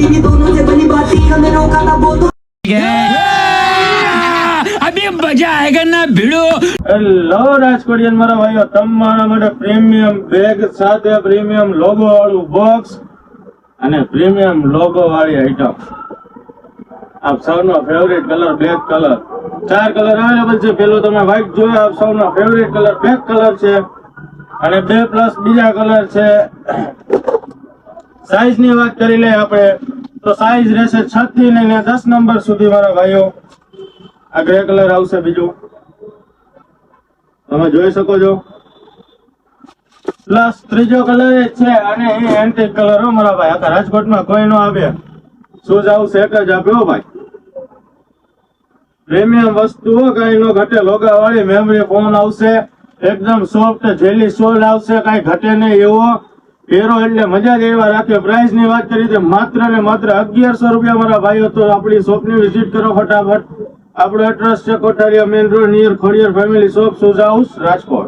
खुशी बचोती भी दोनों से बनी बात हमें रोका था वो तो अभी मजा आएगा ना भिड़ो હેલો રાજકોટિયન મારા ભાઈઓ તમારા માટે પ્રીમિયમ બેગ સાથે પ્રીમિયમ લોગો વાળું બોક્સ અને પ્રીમિયમ લોગો વાળી આઈટમ આપ સૌનો ફેવરેટ કલર બ્લેક કલર ચાર કલર અવેલેબલ છે પેલો તમે વ્હાઈટ જોયો આપ સૌનો ફેવરેટ કલર બ્લેક કલર છે અને બે પ્લસ બીજા કલર છે સાઈઝ ની વાત કરી લઈએ આપણે તો સાઈઝ રહેશે છ થી લઈને દસ નંબર સુધી મારા ભાઈઓ. આ ગ્રે કલર આવશે બીજું. તમે જોઈ શકો છો. પ્લસ ત્રીજો કલર છે અને એ એન્ટિક કલર મારા ભાઈ. આખા રાજકોટમાં કોઈ નો આવે. શૂઝ આવશે એક જ આપ્યો ભાઈ. પ્રીમિયમ વસ્તુઓ કઈ નો ઘટે. લોગા વાળી મેમરી ફોન આવશે. એકદમ સોફ્ટ જેલી સોલ આવશે. કઈ ઘટે નહીં એવો. પહેરો એટલે મજા જ એવા રાખે. પ્રાઇસની વાત કરી માત્ર ને માત્ર અગિયારસો રૂપિયા મારા ભાઈઓ તો આપણી શોપની વિઝિટ કરો ફટાફટ. આપણો એડ્રેસ છે Kothariya main road near Khodiyar family shop shoes house Rajkot.